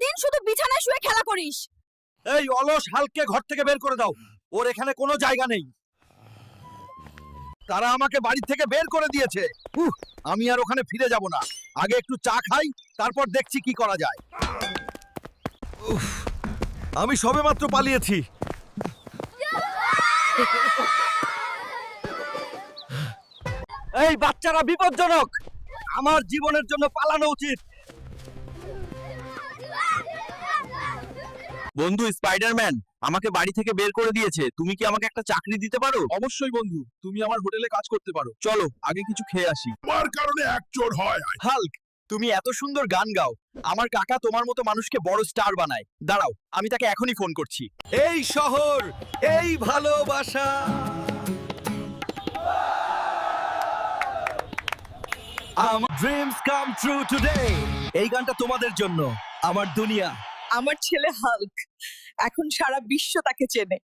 সারাদিন শুধু বিছানায় শুয়ে খেলা করিস। এই অলস হালকে ঘর থেকে বের করে দাও। ওর এখানে কোনো জায়গা নেই। তারা আমাকে বাড়ি থেকে বের করে দিয়েছে। আমি আর ওখানে ফিরে যাব না। আগে একটু চা খাই তারপর দেখছি কি করা যায়। উফ, আমি সবেমাত্র পালিয়েছি। এই বাচ্চারা বিপজ্জনক। আমার জীবনের জন্য পালানো উচিত। বন্ধু স্পাইডারম্যান আমাকে বাড়ি থেকে বের করে দিয়েছে। তুমি কি আমাকে একটা চাকরি দিতে পারো? অবশ্যই বন্ধু তুমি আমার হোটেলে কাজ করতে পারো। চলো আগে কিছু খেয়ে আসি। তোমার কারণে এক চোর হয়। হাল্ক তুমি এত সুন্দর গান গাও। আমার কাকা তোমার মতো মানুষকে বড় স্টার বানায়। দাঁড়াও আমি তাকে এখনই ফোন করছি। এই শহর এই ভালোবাসা। আমার ড্রিমস কাম ট্রু টুডে এই গানটা তোমাদের জন্য আমার দুনিয়া। আমার ছেলে হাল্ক। এখন সারা বিশ্ব তাকে চেনে।